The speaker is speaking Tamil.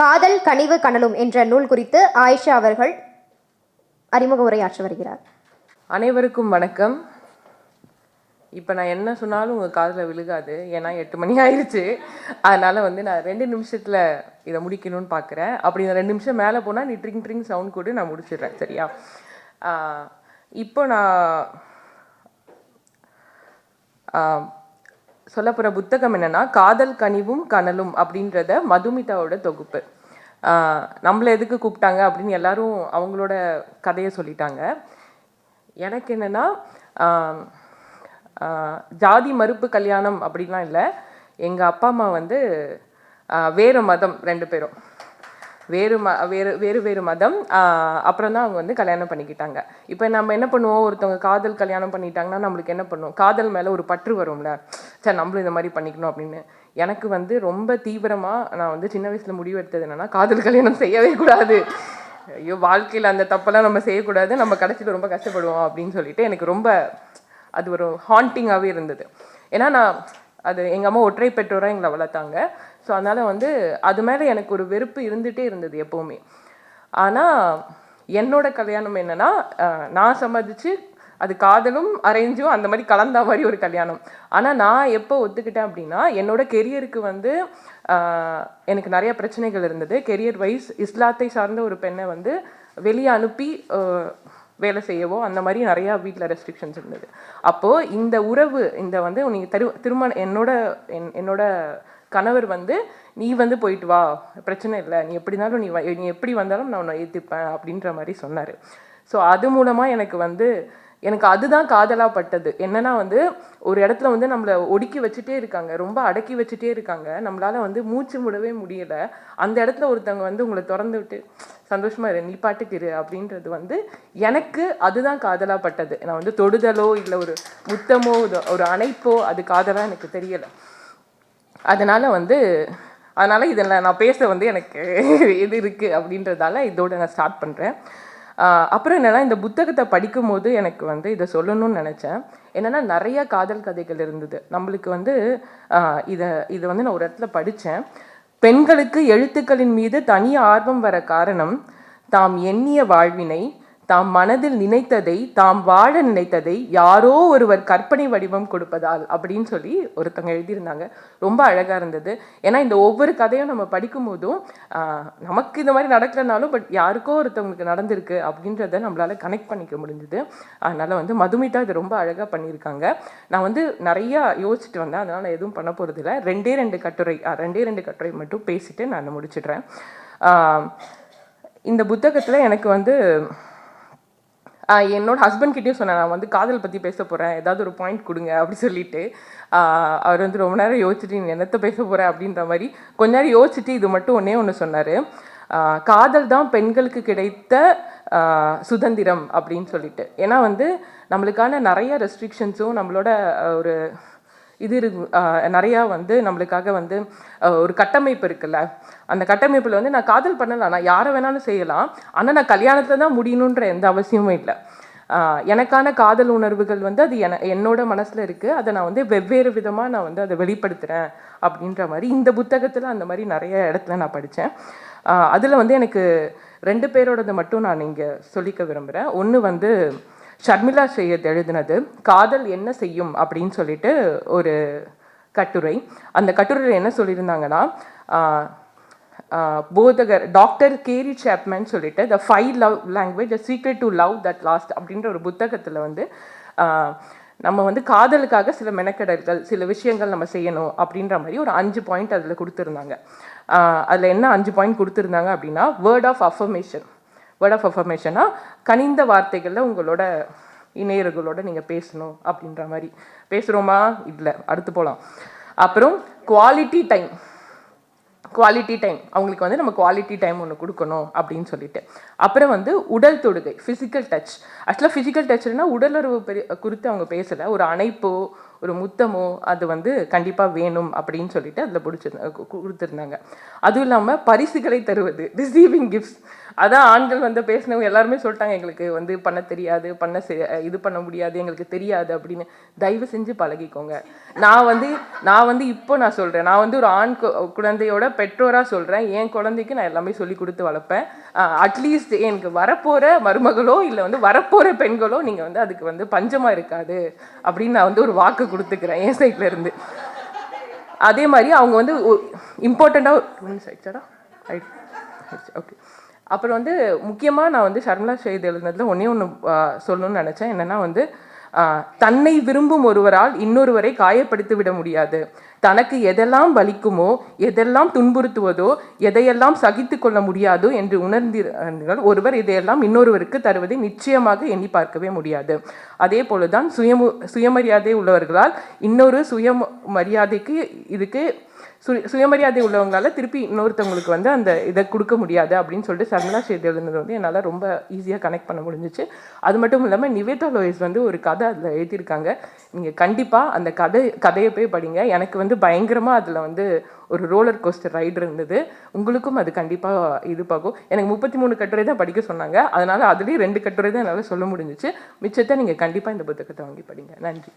காதல் கனிவு கனலும் என்ற நூல் குறித்து ஆயிஷா அவர்கள் அறிமுக உரையாற்றி வருகிறார். அனைவருக்கும் வணக்கம். இப்போ நான் என்ன சொன்னாலும் உங்கள் காதில் விழுகாது. ஏன்னா எட்டு மணி ஆயிடுச்சு அதனால் வந்து நான் ரெண்டு நிமிஷத்தில் இதை முடிக்கணும்னு பார்க்குறேன் அப்படி நான் ரெண்டு நிமிஷம் மேலே போனால் நீ ட்ரிங் ட்ரிங் சவுண்ட் கூட நான் முடிச்சிடுறேன். சரியா? இப்போ நான் சொல்ல போகிற புத்தகம் என்னென்னா காதல் கனிவும் கனலும் அப்படின்றத மதுமிதாவோட தொகுப்பு. நம்மளை எதுக்கு கூப்பிட்டாங்க அப்படின்னு எல்லாரும் அவங்களோட கதையை சொல்லிட்டாங்க. எனக்கு என்னென்னா ஜாதி மறுப்பு கல்யாணம் அப்படிலாம் இல்லை. எங்கள் அப்பா அம்மா வந்து வேறு மதம் ரெண்டு பேரும். வேறு ம வேறு வேறு வேறு மதம். அப்புறம் தான் அவங்க வந்து கல்யாணம் பண்ணிக்கிட்டாங்க. இப்போ நம்ம என்ன பண்ணுவோம்? ஒருத்தவங்க காதல் கல்யாணம் பண்ணிட்டாங்கன்னா நம்மளுக்கு என்ன பண்ணுவோம் காதல் மேலே ஒரு பற்று வரும்ல. சார் நம்மளும் இந்த மாதிரி பண்ணிக்கணும் அப்படின்னு. எனக்கு வந்து ரொம்ப தீவிரமாக நான் வந்து சின்ன வயசில் முடிவு எடுத்தது என்னென்னா காதல் கல்யாணம் செய்யவே கூடாது. ஐயோ வாழ்க்கையில் அந்த தப்பெல்லாம் நம்ம செய்யக்கூடாது. நம்ம கடைசியில் ரொம்ப கஷ்டப்படுவோம் அப்படின்னு சொல்லிட்டு எனக்கு ரொம்ப அது ஒரு ஹாண்டிங்காகவே இருந்தது. ஏன்னா நான் அது எங்கள் அம்மா ஒற்றை பெற்றோராக எங்களை வளர்த்தாங்க. ஸோ அதனால் வந்து அது மேலே எனக்கு ஒரு வெறுப்பு இருந்துகிட்டே இருந்தது எப்போவுமே. ஆனால் என்னோட கல்யாணம் என்னென்னா நான் சம்மதிச்சு அது காதலும் அரேஞ்சும் அந்த மாதிரி கலந்த மாதிரி ஒரு கல்யாணம். ஆனால் நான் எப்போ ஒத்துக்கிட்டேன் அப்படின்னா என்னோட கெரியருக்கு வந்து எனக்கு நிறைய பிரச்சனைகள் இருந்தது. கெரியர் வைஸ் இஸ்லாத்தை சார்ந்த ஒரு பெண்ணை வந்து வெளியே அனுப்பி வேலை செய்யவோ அந்த மாதிரி நிறையா வீட்டில் ரெஸ்ட்ரிக்ஷன்ஸ் இருந்தது. அப்போது இந்த உறவு இந்த வந்து நீங்கள் திரு திருமணம் என்னோட என் என்னோட கணவர் வந்து நீ வந்து போயிட்டு வா பிரச்சனை இல்லை. நீ எப்படி இருந்தாலும் நீ வ- நீ எப்படி வந்தாலும் நான் உன்னை ஏற்றுப்பேன் அப்படின்ற மாதிரி சொன்னார். ஸோ அது மூலமாக எனக்கு வந்து எனக்கு அதுதான் காதலாக பட்டது என்னன்னா வந்து ஒரு இடத்துல வந்து நம்மளை ஒடுக்கி வச்சுட்டே இருக்காங்க. ரொம்ப அடக்கி வச்சுட்டே இருக்காங்க. நம்மளால வந்து மூச்சு முடவே முடியல. அந்த இடத்துல ஒருத்தவங்க வந்து உங்களை திறந்து விட்டு சந்தோஷமா இரு நீ பாட்டுக்கு இரு அப்படின்றது வந்து எனக்கு அதுதான் காதலாக பட்டது நான் வந்து தொடுதலோ இல்லை ஒரு முத்தமோ இது- ஒரு அணைப்போ அது காதலாக எனக்கு தெரியலை. அதனால வந்து அதனால இதில் நான் பேச வந்து எனக்கு இது இருக்குது அப்படின்றதால இதோட நான் ஸ்டார்ட் பண்ணுறேன் அப்புறம் என்னென்னா இந்த புத்தகத்தை படிக்கும்போது எனக்கு வந்து இதை சொல்லணும்னு நினச்சேன். என்னென்னா நிறைய காதல் கதைகள் இருந்தது. நம்மளுக்கு வந்து இதை இதை வந்து நான் ஒரு இடத்துல படித்தேன் பெண்களுக்கு எழுத்துக்களின் மீது தனி ஆர்வம் வர காரணம் தாம் எண்ணிய வாழ்வினை தாம் மனதில் நினைத்ததை தாம் வாழ நினைத்ததை யாரோ ஒருவர் கற்பனை வடிவம் கொடுப்பதால் அப்படின்னு சொல்லி ஒருத்தவங்க எழுதியிருந்தாங்க. ரொம்ப அழகாக இருந்தது. ஏன்னா இந்த ஒவ்வொரு கதையும் நம்ம படிக்கும் போதும் நமக்கு இந்த மாதிரி நடக்கலனாலும் பட் யாருக்கோ ஒருத்தவங்களுக்கு நடந்திருக்கு அப்படின்றத நம்மளால கனெக்ட் பண்ணிக்க முடிஞ்சுது. அதனால் வந்து மதுமிதா இது ரொம்ப அழகாக பண்ணியிருக்காங்க. நான் வந்து நிறையா யோசிச்சுட்டு வந்தேன். அதனால் நான் எதுவும் பண்ண போகிறதில்ல ரெண்டே ரெண்டு கட்டுரை ரெண்டே ரெண்டு கட்டுரை மட்டும் பேசிவிட்டு நான் முடிச்சிடுறேன். இந்த புத்தகத்தில் எனக்கு வந்து என்னோட ஹஸ்பண்ட் கிட்டேயும் சொன்னேன் நான் வந்து காதல் பற்றி பேச போகிறேன் ஏதாவது ஒரு பாயிண்ட் கொடுங்க அப்படி சொல்லிட்டு. அவர் வந்து ரொம்ப நேரம் யோசிச்சுட்டு நீ என்னத்தை பேச போகிறேன் அப்படின்ற மாதிரி கொஞ்ச நேரம் யோசிச்சுட்டு இது மட்டும் ஒன்றே ஒன்று சொன்னார். காதல் தான் பெண்களுக்கு கிடைத்த சுதந்திரம் அப்படின்னு சொல்லிட்டு. ஏன்னா வந்து நம்மளுக்கான நிறைய ரெஸ்ட்ரிக்ஷன்ஸும் நம்மளோட ஒரு இது இருக்கு நிறையா வந்து நம்மளுக்காக வந்து ஒரு கட்டமைப்பு இருக்குல்ல. அந்த கட்டமைப்பில் வந்து நான் காதல் பண்ணலாம். நான் யாரை வேணாலும் செய்யலாம். ஆனால் நான் கல்யாணத்தில் தான் முடியணுன்ற எந்த அவசியமும் இல்லை. எனக்கான காதல் உணர்வுகள் வந்து அது என என்னோட மனசில் இருக்குது அதை நான் வந்து வெவ்வேறு விதமாக நான் வந்து அதை வெளிப்படுத்துகிறேன் அப்படின்ற மாதிரி இந்த புத்தகத்தில் அந்த மாதிரி நிறைய இடத்துல நான் படித்தேன் அதில் வந்து எனக்கு ரெண்டு பேரோடது மட்டும் நான் இங்கே சொல்லிக்க விரும்புகிறேன் ஒன்று வந்து ஷர்மிளா செய்யத் எழுதினது காதல் என்ன செய்யும்? அப்படின்னு சொல்லிட்டு ஒரு கட்டுரை. அந்த கட்டுரையில் என்ன சொல்லியிருந்தாங்கன்னா போதகர் டாக்டர் கேரி சாப்மேன் சொல்லிட்டு the five love language the secret to love that last அப்படின்ற ஒரு புத்தகத்தில் வந்து நம்ம வந்து காதலுக்காக சில மெனக்கெடல்கள் சில விஷயங்கள் நம்ம செய்யணும் அப்படின்ற மாதிரி ஒரு அஞ்சு பாயிண்ட் அதில் கொடுத்துருந்தாங்க. அதில் என்ன அஞ்சு பாயிண்ட் கொடுத்துருந்தாங்க அப்படின்னா word of affirmation word of அஃபர்மேஷனாக கனிந்த வார்த்தைகளில் உங்களோட இணையர்களோட நீங்கள் பேசணும் அப்படின்ற மாதிரி. பேசுகிறோமா இல்லை அடுத்து போகலாம் அப்புறம் குவாலிட்டி டைம் குவாலிட்டி டைம் அவங்களுக்கு வந்து நம்ம குவாலிட்டி டைம் ஒன்று கொடுக்கணும் அப்படின்னு சொல்லிட்டு. அப்புறம் வந்து உடல் தொடுகை ஃபிசிக்கல் டச் ஆக்சுவலாக ஃபிசிக்கல் டச்னா உடலுறவு பெரிய குறித்து அவங்க பேசலை. ஒரு அணைப்போ ஒரு முத்தமோ அது வந்து கண்டிப்பாக வேணும் அப்படின்னு சொல்லிட்டு அதில் பிடிச்சிருந்தாங்க கொடுத்துருந்தாங்க. அதுவும் இல்லாமல் பரிசுகளை தருவது ரிசீவிங் கிஃப்ட்ஸ் அதான் ஆண்கள் வந்து பேசினவங்க எல்லாருமே சொல்லிட்டாங்க எங்களுக்கு வந்து பண்ண தெரியாது பண்ண இது பண்ண முடியாது எங்களுக்கு தெரியாது அப்படின்னு. தயவு செஞ்சு பழகிக்கோங்க. நான் வந்து நான் வந்து இப்போ நான் சொல்கிறேன் நான் வந்து ஒரு ஆண் கு- குழந்தையோட பெற்றோராக சொல்கிறேன் என் குழந்தைக்கு நான் எல்லாமே சொல்லி கொடுத்து வளர்ப்பேன். அட்லீஸ்ட் எனக்கு வரப்போகிற மருமகளோ இல்லை வந்து வரப்போகிற பெண்களோ நீங்கள் வந்து அதுக்கு வந்து பஞ்சமாக இருக்காது அப்படின்னு நான் வந்து ஒரு வாக்கு கொடுத்துக்கிறேன் என் சைட்லேருந்து அதே மாதிரி அவங்க வந்து இம்பார்ட்டண்ட்டாக ஒன் சைட் ஆயிடுச்சாடா ரைட் ஓகே அப்புறம் வந்து முக்கியமாக நான் வந்து ஷர்மிளா ஷெய்த் எழுதுனதில் ஒன்றே ஒன்று சொல்லணும்னு நினச்சேன். என்னென்னா வந்து தன்னை விரும்பும் ஒருவரால் இன்னொருவரை காயப்படுத்தி விட முடியாது. தனக்கு எதெல்லாம் வலிக்குமோ எதெல்லாம் துன்புறுத்துவதோ எதையெல்லாம் சகித்து கொள்ள முடியாதோ என்று உணர்ந்தீர்கள் ஒருவர் இதையெல்லாம் இன்னொருவருக்கு தருவதை நிச்சயமாக எண்ணி பார்க்கவே முடியாது. அதே போலதான் சுயமு சுயமரியாதை உள்ளவர்களால் இன்னொரு சுய மரியாதைக்கு இதுக்கு சு சுயமரியாதை உள்ளவங்களால திருப்பி இன்னொருத்தவங்களுக்கு வந்து அந்த இதை கொடுக்க முடியாது அப்படின்னு சொல்லிட்டு சர்மலா செய்தி எழுந்தது வந்து என்னால் ரொம்ப ஈஸியாக கனெக்ட் பண்ண முடிஞ்சிச்சு. அது மட்டும் இல்லாமல் நிவேதா லோயஸ் வந்து ஒரு கதை அதில் எழுதியிருக்காங்க. நீங்கள் கண்டிப்பாக அந்த கதை கதையை போய் படிங்க. எனக்கு வந்து வந்து பயங்கரமாக அதில் வந்து ஒரு ரோலர் கோஸ்டர் ரைடு இருந்தது. உங்களுக்கும் அது கண்டிப்பாக இது பார்க்கும் எனக்கு முப்பத்தி மூணு கட்டுரை தான் படிக்க சொன்னாங்க. அதனால் அதுலேயும் ரெண்டு கட்டுரை தான் என்னால் சொல்ல முடிஞ்சிச்சு. மிச்சத்தை நீங்கள் கண்டிப்பாக இந்த புத்தகத்தை வாங்கி படிங்க. நன்றி.